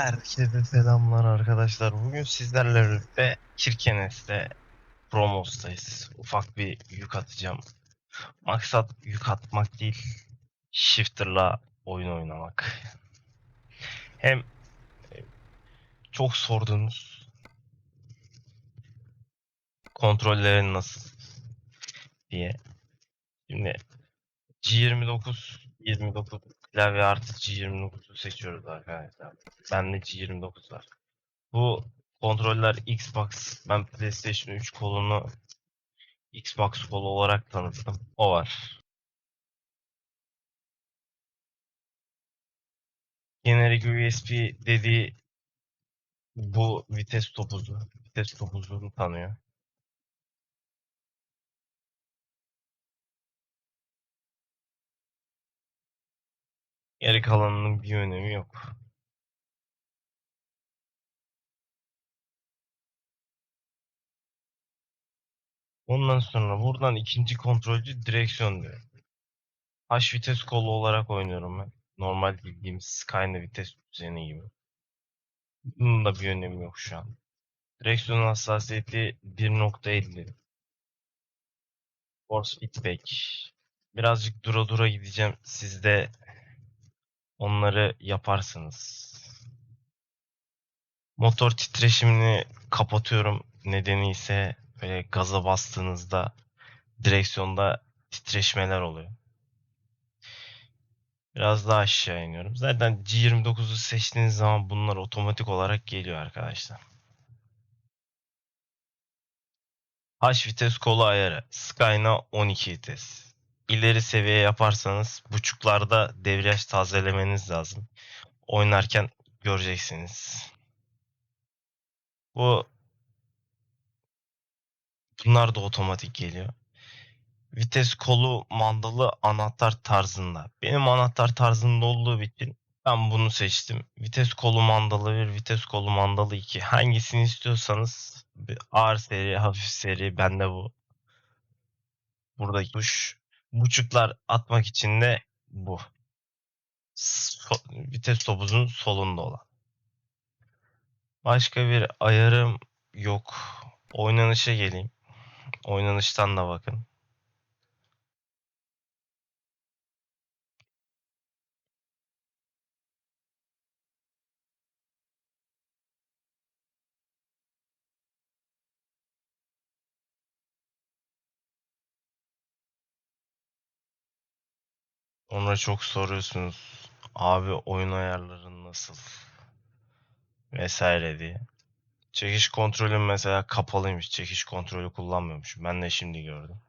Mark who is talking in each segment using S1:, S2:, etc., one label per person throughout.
S1: Herkese selamlar arkadaşlar. Bugün sizlerle birlikte Kirkenes'te Promos'tayız. Ufak bir yük atacağım. Maksat yük atmak değil, Shifter'la oyun oynamak. Hem e, çok sorduğunuz kontrollerin nasıl diye. Şimdi G29 29 klavye artı G29'u seçiyoruz arkadaşlar. Bende G29 var. Bu kontroller Xbox. Ben PlayStation 3 kolunu Xbox kolu olarak tanıttım. O var. Generic USB dediği bu vites topuzu. Vites topuzunu tanıyor. Geri kalanının bir önemi yok. Ondan sonra buradan ikinci kontrolcü direksiyon diyor. H vites kolu olarak oynuyorum ben. Normal bildiğimiz Skyline vites düzeni gibi. Bunun da bir önemi yok şu an. Direksiyonun hassasiyeti 1.50. Force feedback. Birazcık dura dura gideceğim. Siz de onları yaparsınız. Motor titreşimini kapatıyorum. Nedeni ise böyle gaza bastığınızda direksiyonda titreşmeler oluyor. Biraz daha aşağı iniyorum. Zaten G29'u seçtiğiniz zaman bunlar otomatik olarak geliyor arkadaşlar. H vites kolu ayarı. Skyna 12 vites. İleri seviye yaparsanız buçuklarda debriyaj tazelemeniz lazım. Oynarken göreceksiniz. Bu bunlar da otomatik geliyor. Vites kolu mandalı anahtar tarzında. Benim anahtar tarzında olduğu için ben bunu seçtim. Vites kolu mandalı 1, vites kolu mandalı 2. Hangisini istiyorsanız ağır seri, hafif seri bende bu. Buradaki tuş. Buçuklar atmak için de bu. So- vites topuzun solunda olan. Başka bir ayarım yok. Oynanışa geleyim. Oynanıştan da bakın. Ona çok soruyorsunuz. Abi oyun ayarların nasıl? Vesaire diye. Çekiş kontrolüm mesela kapalıymış. Çekiş kontrolü kullanmıyormuş. Ben de şimdi gördüm.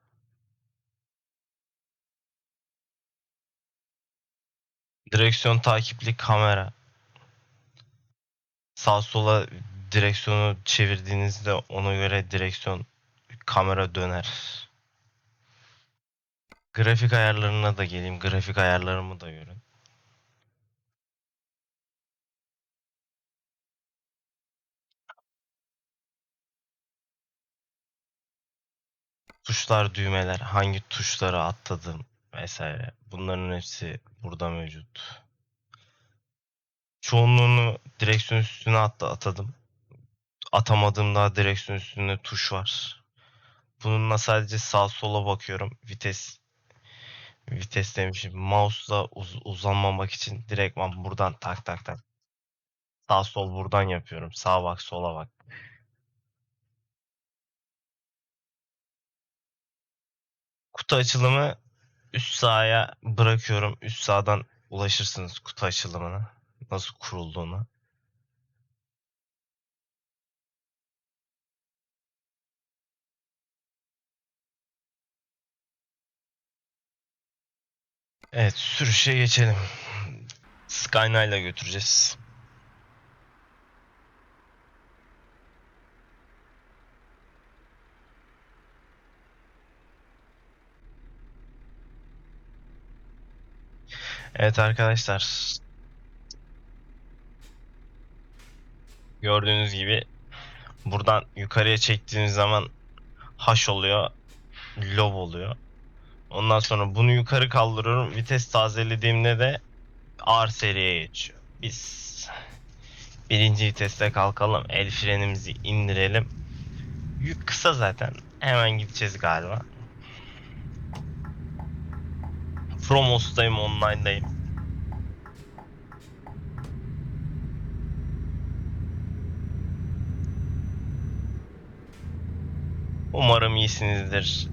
S1: Direksiyon takipli kamera. Sağ sola direksiyonu çevirdiğinizde ona göre direksiyon kamera döner. Grafik ayarlarına da geleyim. Grafik ayarlarımı da görün. Tuşlar, düğmeler, hangi tuşları atladım vesaire. Bunların hepsi burada mevcut. Çoğunluğunu direksiyon üstüne atla atadım. Atamadığım daha direksiyon üstünde tuş var. Bununla sadece sağ sola bakıyorum. Vites vites demişim. Mouse'la uz- uzanmamak için direktman buradan tak tak tak. Sağ sol buradan yapıyorum. Sağa bak, sola bak. Kutu açılımı üst sağa bırakıyorum. Üst sağdan ulaşırsınız kutu açılımına. Nasıl kurulduğuna. Evet sürüşe geçelim. Skyline'la götüreceğiz. Evet arkadaşlar. Gördüğünüz gibi buradan yukarıya çektiğiniz zaman haş oluyor, lob oluyor. Ondan sonra bunu yukarı kaldırıyorum. Vites tazelediğimde de ağır seriye geçiyor. Biz Birinci viteste kalkalım. El frenimizi indirelim. Yük kısa zaten. Hemen gideceğiz galiba. Fromos'tayım, online'dayım. Umarım iyisinizdir.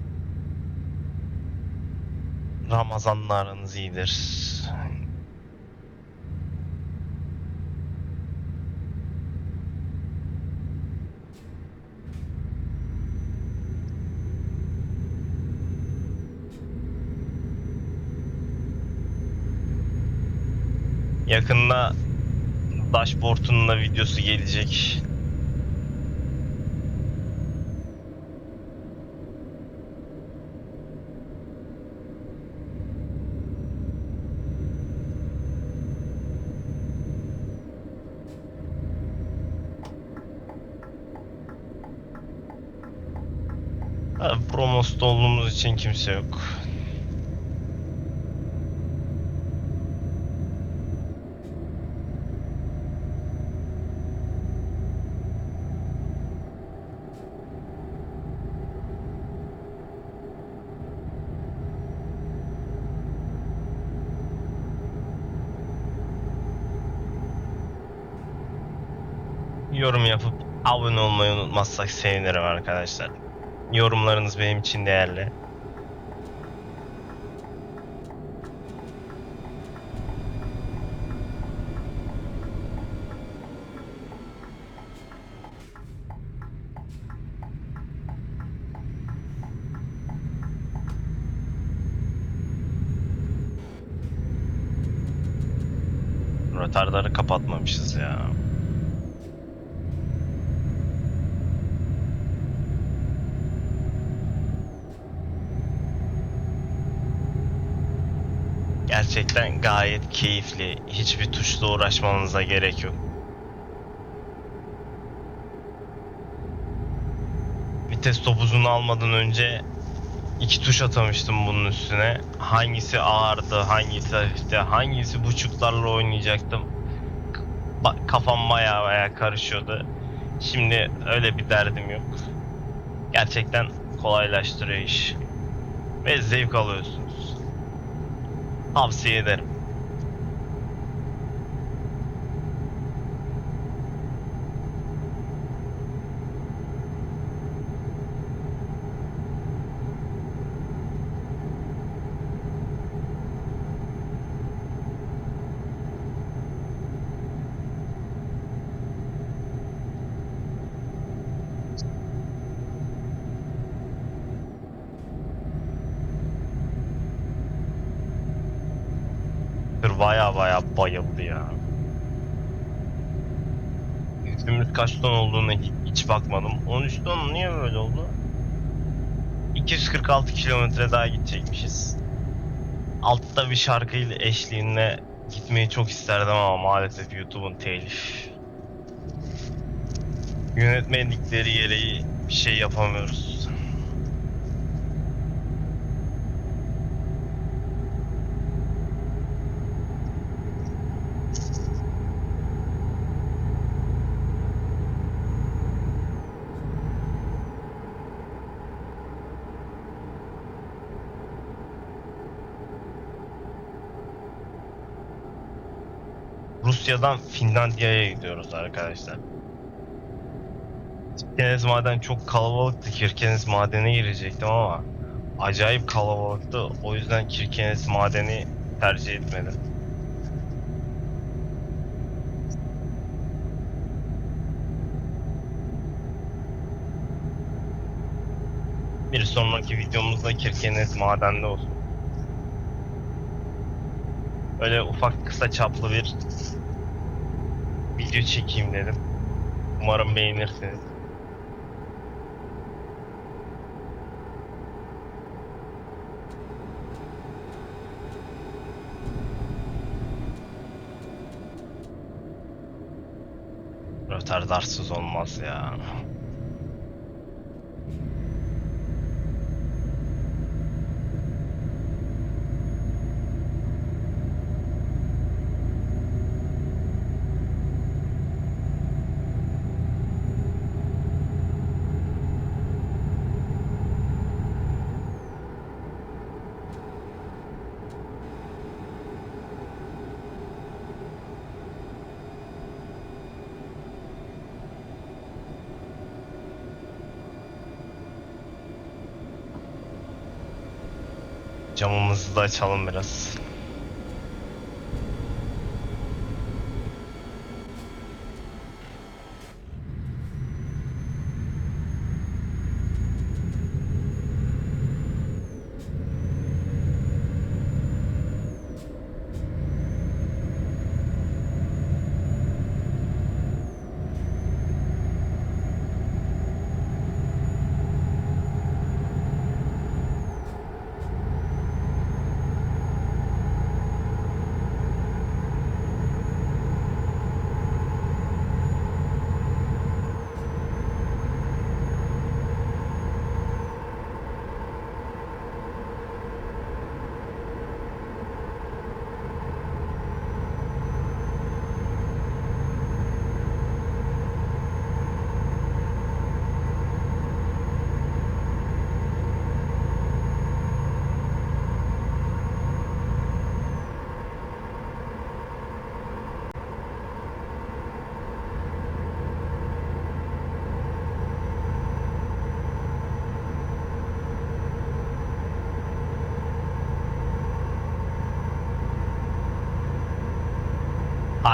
S1: Ramazan'la aranız iyidir. Yakında dashboard'un da videosu gelecek. Promos'ta olduğumuz için kimse yok. Yorum yapıp abone olmayı unutmazsak sevinirim arkadaşlar. Yorumlarınız benim için değerli. Radarları kapatmamışız ya. Gerçekten gayet keyifli. Hiçbir tuşla uğraşmanıza gerek yok. Vites topuzunu almadan önce iki tuş atamıştım bunun üstüne. Hangisi ağırdı, hangisi hafifti, hangisi buçuklarla oynayacaktım. Kafam baya baya karışıyordu. Şimdi öyle bir derdim yok. Gerçekten kolaylaştırıyor iş. Ve zevk alıyorsunuz. Tavsiye ederim. Bayıldı ya. Yükümüz kaç ton olduğunu hiç, bakmadım. 13 ton niye böyle oldu? 246 kilometre daha gidecekmişiz. Altta bir şarkıyla eşliğinde gitmeyi çok isterdim ama maalesef YouTube'un telif. Yönetmenlikleri gereği bir şey yapamıyoruz. Rusya'dan Finlandiya'ya gidiyoruz arkadaşlar. Kirkenes maden çok kalabalıktı. Kirkenes madene girecektim ama acayip kalabalıktı. O yüzden Kirkenes madeni tercih etmedim. Bir sonraki videomuzda Kirkenes madende olsun. Öyle ufak kısa çaplı bir video çekeyim dedim. Umarım beğenirsiniz. Rötardarsız olmaz ya. Camımızı da açalım biraz.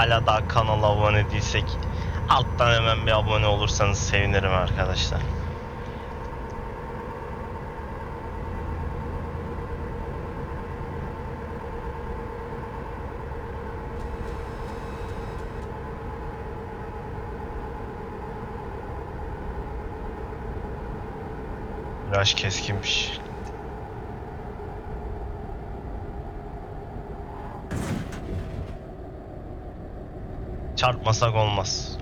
S1: Hala daha kanala abone değilsek alttan hemen bir abone olursanız sevinirim arkadaşlar. Viraj keskinmiş. Çarpmasak olmaz.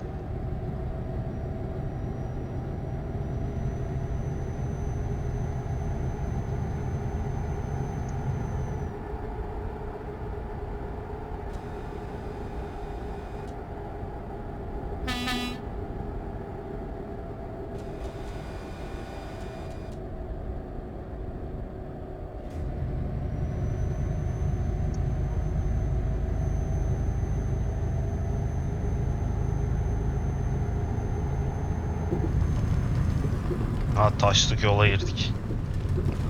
S1: Taşlık yola girdik.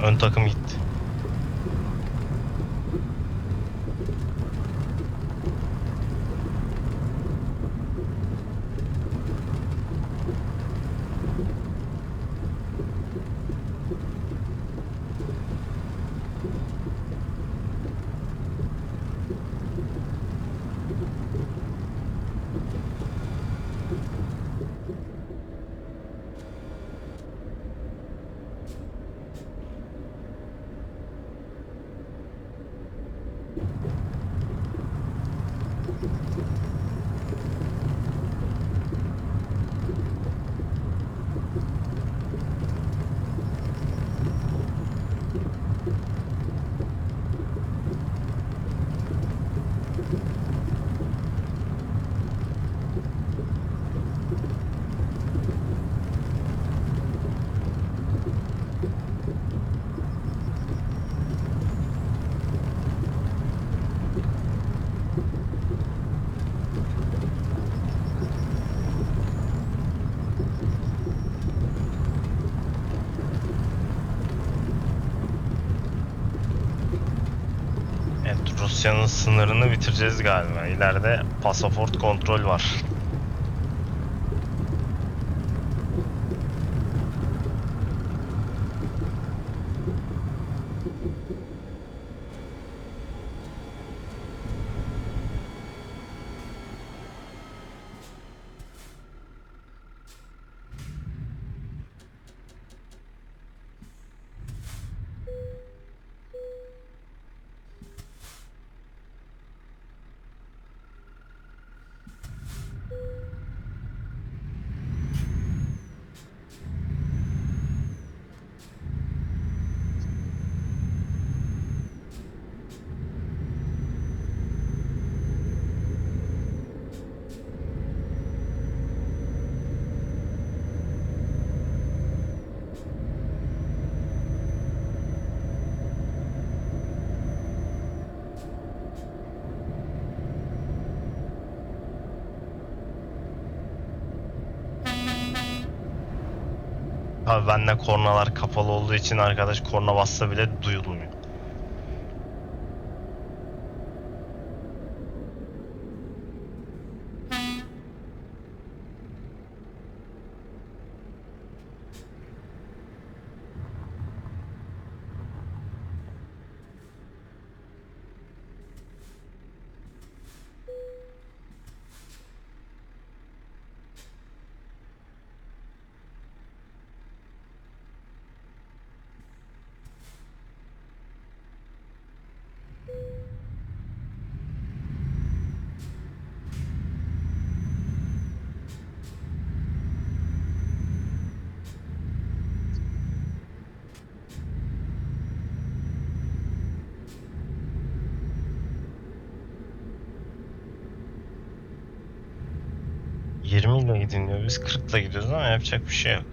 S1: Ön takım gitti. Evet Rusya'nın sınırını bitireceğiz galiba. İleride pasaport kontrol var. Abi bende kornalar kapalı olduğu için arkadaş korna bassa bile duyulmuyor. 20 ile gidin diyor. Biz 40 ile gidiyoruz ama yapacak bir şey yok.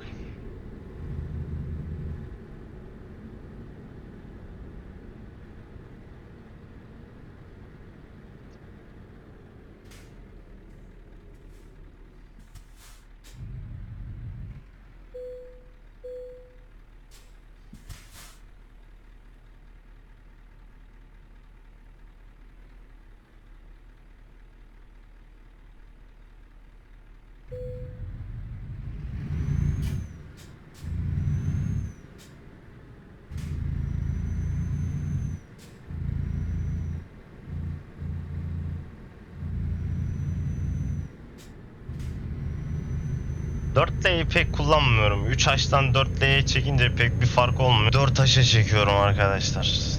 S1: Dört L'yi pek kullanmıyorum. 3 H'tan 4 L'ye çekince pek bir fark olmuyor. 4 H'e çekiyorum arkadaşlar.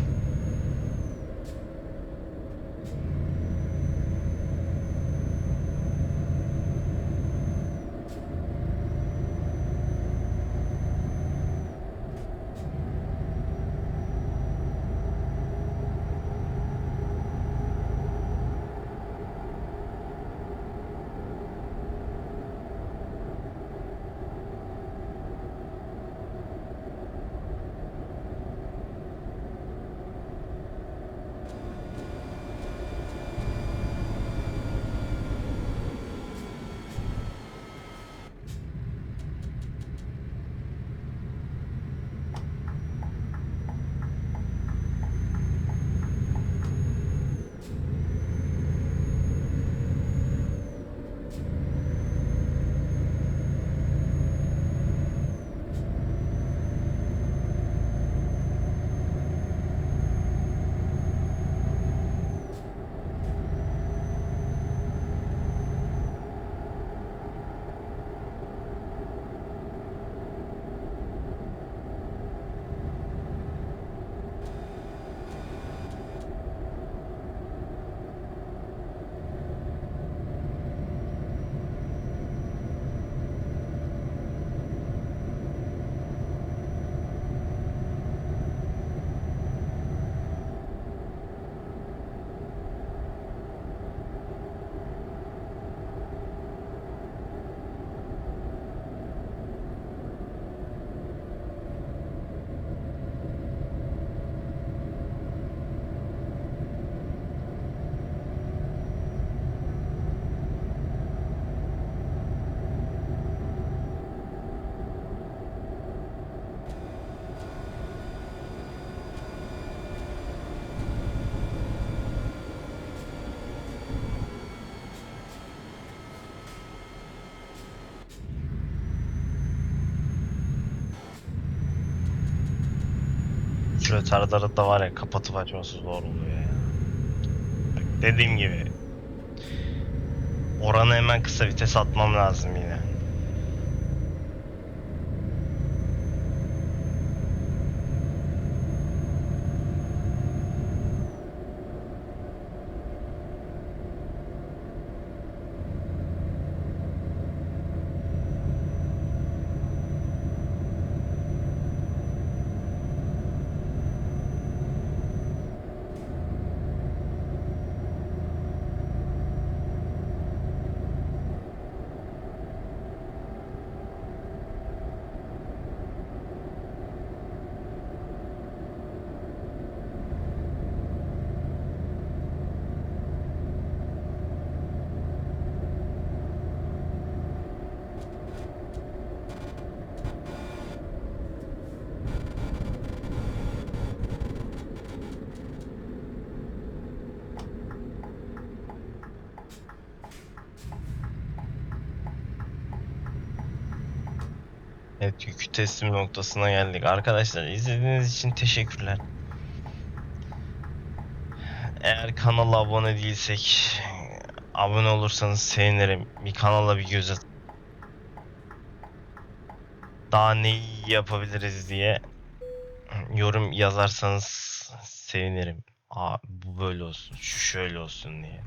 S1: Şu da var ya kapatıp açması zor oluyor ya. Dediğim gibi. Oranı hemen kısa vites atmam lazım yine. Evet yükü teslim noktasına geldik. Arkadaşlar izlediğiniz için teşekkürler. Eğer kanala abone değilsek abone olursanız sevinirim. Bir kanala bir göz at. Daha neyi yapabiliriz diye yorum yazarsanız sevinirim. Aa bu böyle olsun, şu şöyle olsun diye.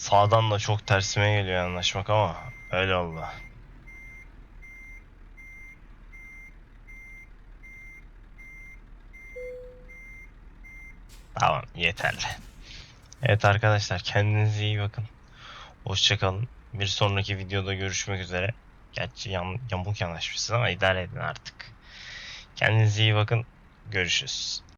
S1: Sağdan da çok tersime geliyor anlaşmak ama öyle oldu. Tamam yeterli. Evet arkadaşlar kendinize iyi bakın. Hoşçakalın. Bir sonraki videoda görüşmek üzere. Gerçi yam, yamuk yanaşmışsın ama idare edin artık. Kendinize iyi bakın. Görüşürüz.